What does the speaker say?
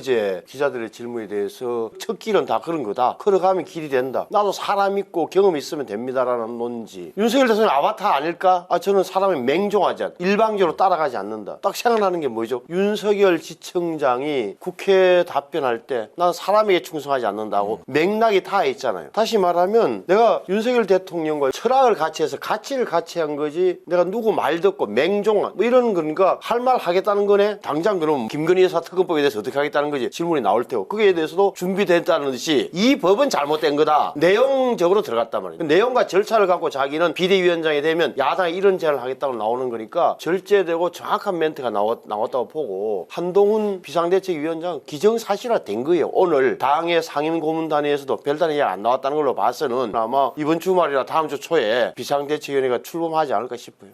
어제 기자들의 질문에 대해서 첫 길은 다 그런 거다. 걸어가면 길이 된다. 나도 사람 있고 경험 있으면 됩니다라는 논지. 윤석열 대통령 아바타 아닐까? 아 저는 사람을 맹종하지 않. 일방적으로 따라가지 않는다. 딱 생각나는 게 뭐죠? 윤석열 지청장이 국회 답변할 때 난 사람에게 충성하지 않는다고 맥락이 다 있잖아요. 다시 말하면 내가 윤석열 대통령과 철학을 같이 해서 가치를 같이 한 거지 내가 누구 말 듣고 맹종 뭐 이런 거니까 할말 하겠다는 거네. 당장 그럼 김건희 여사 특검법에 대해서 어떻게 하겠다 는 거지 질문이 나올 테고 그거에 대해서도 준비됐다는 듯이 이 법은 잘못된 거다. 내용적으로 들어갔단 말이에요. 그 내용과 절차를 갖고 자기는 비대위원장이 되면 야당이 이런 제안을 하겠다고 나오는 거니까 절제되고 정확한 멘트가 나왔, 나왔다고 보고 한동훈 비상대책위원장 기정사실화 된 거예요. 오늘 당의 상임고문단위에서도 별다른 이야기 안 나왔다는 걸로 봐서는 아마 이번 주말이나 다음 주 초에 비상대책위원회가 출범하지 않을까 싶어요.